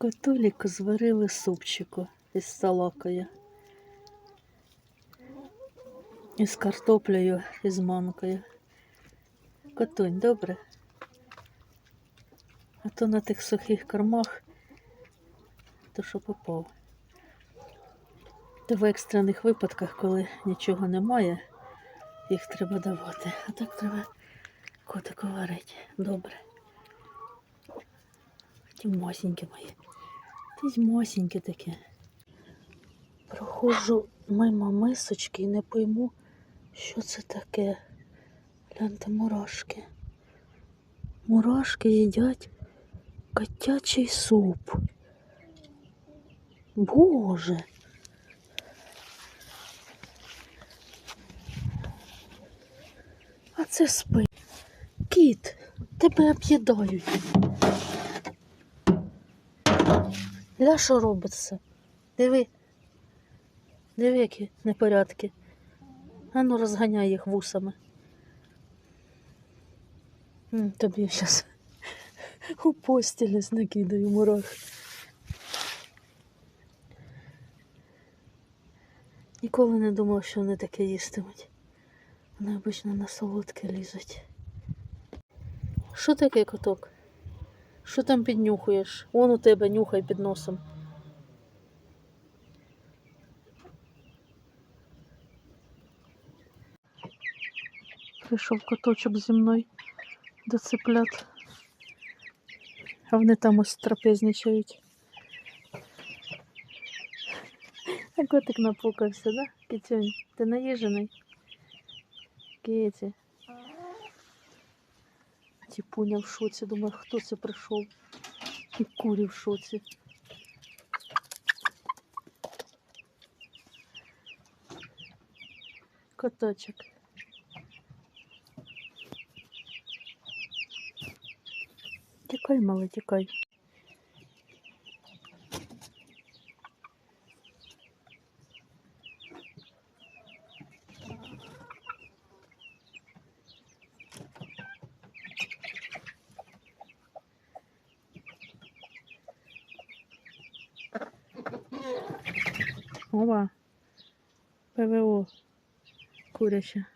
Котуліку зварили супчику із салакою. Із картоплею, і з манкою. Котунь, добре? А то на тих сухих кормах, то що попав. То в екстрених випадках, коли нічого немає, їх треба давати. А так треба котику варити. Добре. Ті мосінькі мої. Ті ж мосінькі такі. Проходжу мимо мисочки і не пойму, що це таке. Гляньте, мурашки. Мурашки їдять котячий суп. Боже. А це спи. Кіт, тебе об'їдають. Ля що робиться? Диви. Диви, які непорядки. А ну розганяй їх вусами. Тобі зараз у постілі накидаю мурах. Ніколи не думав, що вони таке їстимуть. Вони обично на солодке лізуть. Що таке коток? Що там піднюхуєш? Вон у тебе нюхай під носом. Прийшов коточок зі мною до цыплят. А вони там ось трапезничають. А котик напукався, да? Китюнь, ти наїжений? Киті. Тіпуня в шоці, думаю, хто це прийшов? І курі в шоці. Коточок. Тікай, малий, тікай. Ова. ПВО. Куряча.